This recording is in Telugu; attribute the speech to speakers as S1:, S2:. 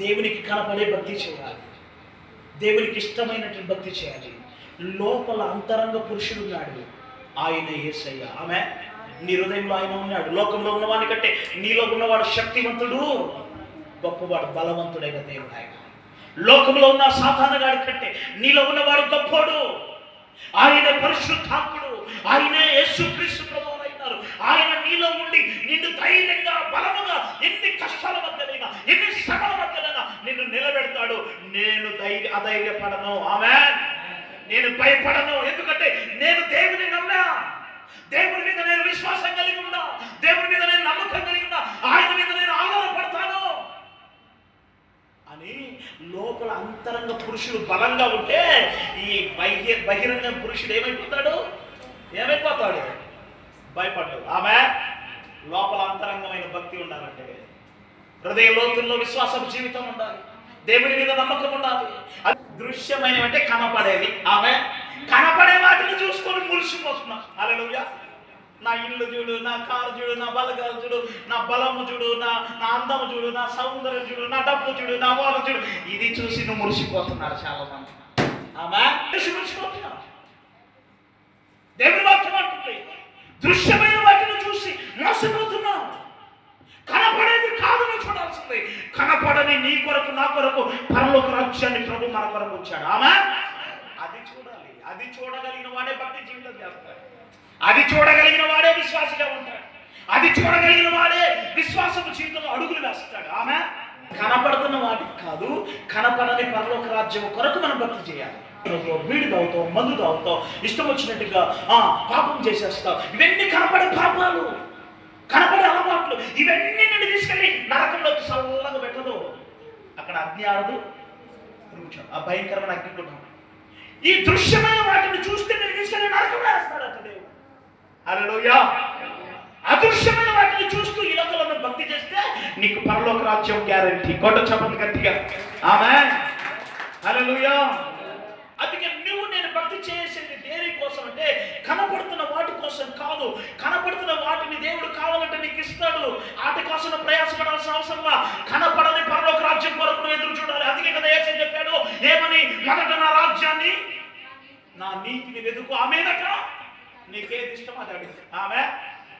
S1: దేవునికి కనపడే భక్తి చేయాలి. దేవునికి ఇష్టమైనటువంటి భక్తి చేయాలి. లోపల అంతరంగ పురుషుడు ఉన్నాడు. ఆయన ఏసయ్య. ఆమె నీ హృదయంలో ఆయన ఉన్నాడు. లోకంలో ఉన్నవాని కంటే నీలో ఉన్నవాడు శక్తివంతుడు గొప్పవాడు బలవంతుడైన దేవుడు ఆయన. లోకంలో ఉన్న సాధారణగాడి కంటే నీలో ఉన్నవాడు గొప్పోడు. ఆయన పరిశుద్ధాత్ముడు. ఆయనే యేసుక్రీస్తు ప్రభువు. నేను ధైర్య అధైర్యపడను. ఆమె నేను భయపడను. ఎందుకంటే నేను దేవుని నమ్మా దేవుని మీద నేను విశ్వాసం కలిగి ఉన్నా దేవుని మీద నేను నమ్మకం కలిగి ఉన్నా ఆయన మీద నేను ఆధారపడతాను. అని లోపల అంతరంగ పురుషుడు బలంగా ఉంటే ఈ బహిర బహిరంగ పురుషుడు ఏమైపోతాడు? ఏమైపోతాడు? భయపడ్డాడు ఆమె లోపల అంతరంగమైన భక్తి ఉండాలంటే హృదయ లోతుల్లో విశ్వాసం జీవితం ఉండాలి. దేవుని మీద నమ్మకం ఉండాలి. అది దృశ్యమైనవి అంటే కనపడేవి ఆమె కనపడే వాటిని చూసుకొని మురిసిపోతున్నా. అలలుయ్యా నా ఇల్లు చూడు నా కారు చూడు నా బలగాలు చూడు నా బలము చూడు నా నా అందము చూడు నా సౌందర్యం చూడు నా డబ్బు చూడు నా వాళ్ళ చూడు. ఇది చూసి నువ్వు మురిసిపోతున్నారు చాలా మంది ఆమె మురిసిపోతున్నారు. దేవుని వాక్యం అంటుంది. దృశ్యమైన వాటిని చూసి మోసపోతున్నావు కనపడేది కాదు నువ్వు చూడాల్సింది కనపడని నీ కొరకు నా కొరకు పరలోక రాజ్యాన్ని ప్రభు మన కొరకు వచ్చాడు ఆమె అది చూడాలి. అది చూడగలిగిన వాడే భక్తి జీవితం చేస్తాడు. అది చూడగలిగిన వాడే విశ్వాసగా ఉంటాడు. అది చూడగలిగిన వాడే విశ్వాసపు జీవితంలో అడుగులు వేస్తాడు. ఆమె కనపడుతున్న వాటికి కాదు కనపడని పరలోక రాజ్యం కొరకు మనం భక్తి చేయాలి. వీడి తాగుతావు మందు తాగుతావు ఇష్టం వచ్చినట్టుగా ఆ పాపం చేసేస్తావు. ఇవన్నీ కనపడే పాపాలు. కనపడే అలవాట్లు. ఇవన్నీ అగ్ని ఆడదు ఆ భయంకరమైన అగ్ని కూడా ఈ దృశ్యమైన వాటిని చూస్తే నేను తీసుకెళ్ళి నరకం వేస్తాడు దేవుడు. హల్లెలూయా. అదృశ్యమైన వాటిని చూస్తూ ఇలకలను భక్తి చేస్తే నీకు పరలోక రాజ్యం గ్యారంటీ కొట్ట చెప్పలు గట్టిగా. ఆమె అలలుయా అందుకే నువ్వు నేను భక్తి చేసేది దేని కోసం అంటే కనపడుతున్న వాటి కోసం కాదు. కనపడుతున్న వాటిని దేవుడు కావాలంటే నీకు ఇస్తాడు. వాటి కోసం ప్రయాసపడాల్సిన అవసరం లా. నా నీతిని వెతుకు. ఆమెదట నీకేది ఇష్టం అది ఆమె?